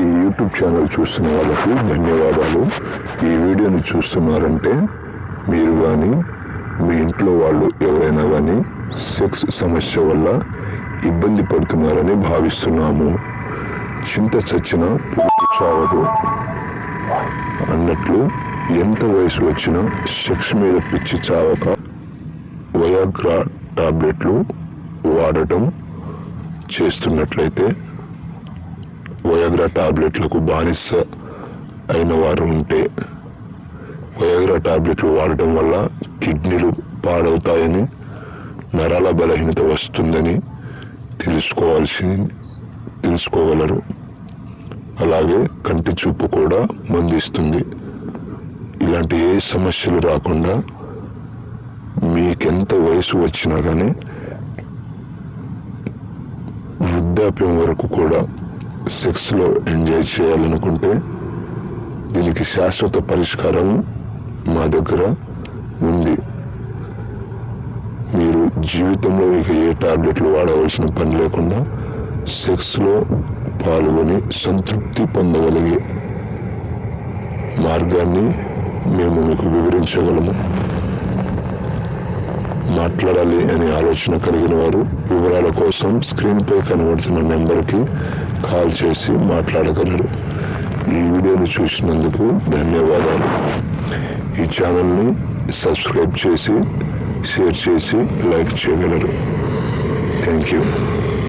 ఈ YouTube channel చూస్తున్న వాళ్ళకు ధన్యవాదాలు. ఈ వీడియోని చూస్తున్నారంటే మీరు కానీ మీ ఇంట్లో వాళ్ళు ఎవరైనా కానీ సెక్స్ సమస్య వల్ల ఇబ్బంది పడుతున్నారని భావిస్తున్నాము. చింత చచ్చిన పూర్తి చావదు. అన్నట్లు ఎంత వయసు వచ్చినా సెక్స్ మీద పిచ్చి చావక వయాగ్రా టాబ్లెట్లు వాడటం చేస్తున్నట్లయితే వయోగ్రా టాబ్లెట్లకు బానిస అయిన వారు ఉంటే వయోగ్రా టాబ్లెట్లు వాడటం వల్ల కిడ్నీలు పాడవుతాయని నరాల బలహీనత వస్తుందని తెలుసుకోవాల్సి తెలుసుకోగలరు. అలాగే కంటి చూపు కూడా మందిస్తుంది. ఇలాంటి ఏ సమస్యలు రాకుండా మీకెంత వయసు వచ్చినా కానీ వృద్ధాప్యం వరకు కూడా సెక్స్లో ఎంజాయ్ చేయాలనుకుంటే దీనికి శాశ్వత పరిష్కారం మా దగ్గర ఉంది. మీరు జీవితంలో ఇక ఏ టాబ్లెట్లు వాడవలసిన పని లేకుండా సెక్స్లో పాల్గొని సంతృప్తి పొందగలిగే మార్గాన్ని మేము మీకు వివరించగలము. మాట్లాడాలి అనే ఆలోచన కలిగిన వారు వివరాల కోసం స్క్రీన్పై కనబడుతున్న నెంబర్కి కాల్ చేసి మాట్లాడగలరు. ఈ వీడియోను చూసినందుకు ధన్యవాదాలు. ఈ ఛానల్ని సబ్స్క్రైబ్ చేసి షేర్ చేసి లైక్ చేయగలరు. Thank you.